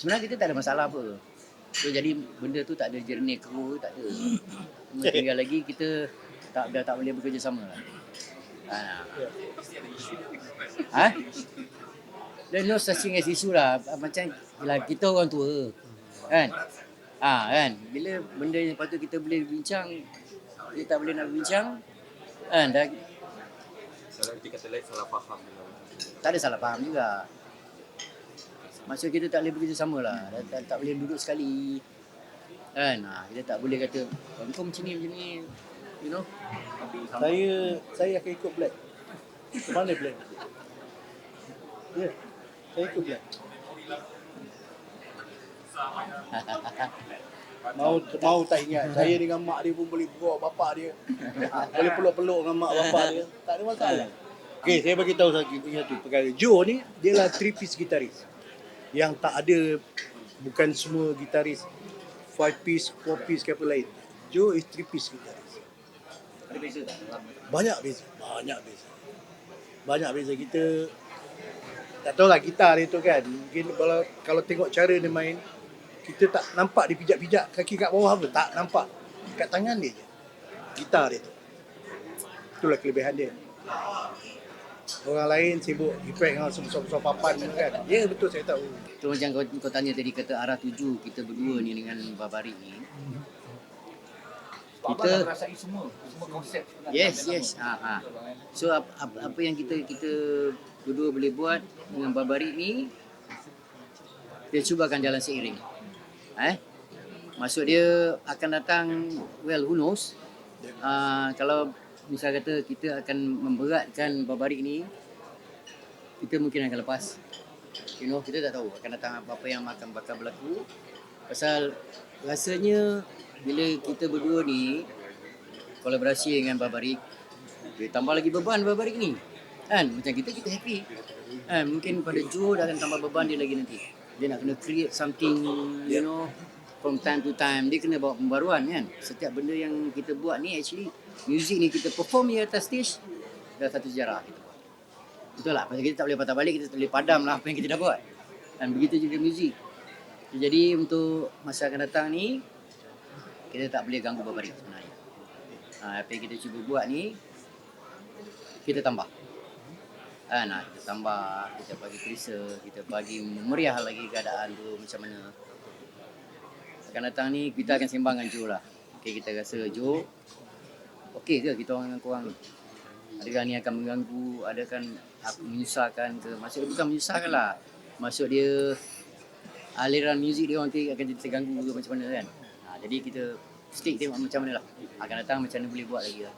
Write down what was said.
sebenarnya kita tak ada masalah apa. So jadi benda tu tak ada jernih keruh, tak ada. Cuma tinggal lagi kita tak dah tak boleh bekerjasama lah. Ha. Ha? There's no such thing as issue lah. Macam lah, kita orang tua. Kan? Ah kan? Bila benda yang patut kita boleh bincang, kita tak boleh nak bincang. Kan? Dah, Kalau nanti kata lain salah faham. tak ada salah faham juga. Maksud kita tak boleh bekerjasama lah. Tak, tak, tak boleh duduk sekali. Kan? Ha, kita tak boleh kata, kau macam ni, macam ni. You know? Saya saya akan ikut black. Mana black? Ya. Yeah. Saya ikut black. Mau mau tak ingat. Saya dengan mak dia pun boleh bawa bapak dia. boleh peluk-peluk dengan mak bapak dia. Tak ada masalah. Okey, saya bagi tahu satu satu perkara. Joe ni dia lah three piece gitaris. Yang tak ada bukan semua gitaris five piece, four piece ke apa lain. Joe is three piece gitaris. Ada beza tak? Banyak beza. Banyak beza. Banyak beza. Kita tak tahulah gitar dia tu kan. Mungkin kalau kalau tengok cara dia main, kita tak nampak dia pijak-pijak kaki kat bawah apa. Tak nampak. Kat tangan dia je. Gitar dia tu. Itulah kelebihan dia. Orang lain sibuk efek dengan besar-besar papan kan. Ya betul saya tahu. Tu macam kau, kau tanya tadi kata arah tuju kita berdua ni dengan Babari ni. Kita Kita dah merasai semua, semua konsep. yes yes. Ha ha. So apa, apa, apa yang kita kita berdua boleh buat dengan Babari ni kita cuba akan jalan seiring. Eh? Maksud dia akan datang well who knows. Uh, kalau misal kata kita akan memberatkan Babari ni kita mungkin akan lepas. You know, kita tak tahu akan datang apa-apa yang akan bakal berlaku. Pasal rasanya bila kita berdua ni kolaborasi dengan Babarik dia tambah lagi beban Babarik ni. Kan? Macam kita kita happy. Kan? Mungkin pada Joe dah akan tambah beban dia lagi nanti. Dia nak kena create something you know from time to time dia kena bawa pembaruan kan. Setiap benda yang kita buat ni actually music ni kita perform di atas stage dah satu sejarah kita buat. Betul lah. Pasal kita tak boleh patah balik, kita tak boleh padam lah apa yang kita dah buat. Dan begitu juga muzik. Jadi untuk masa akan datang ni kita tak boleh ganggu Babarik sebenarnya. Ha, apa yang kita cuba buat ni kita tambah. Ha, nah, kita tambah, kita bagi krisa, kita bagi meriah lagi keadaan tu macam mana. Akan datang ni kita akan sembang dengan Joe lah. Okay, kita rasa Joe, okey ke kita orang dengan korang ni? Adakah ni akan mengganggu, adakah aku menyusahkan ke? Maksud bukan menyusahkan lah. Maksud dia aliran muzik dia nanti akan jadi terganggu ke macam mana kan. Ha, jadi kita stick tengok macam mana lah. Akan datang macam mana boleh buat lagi lah.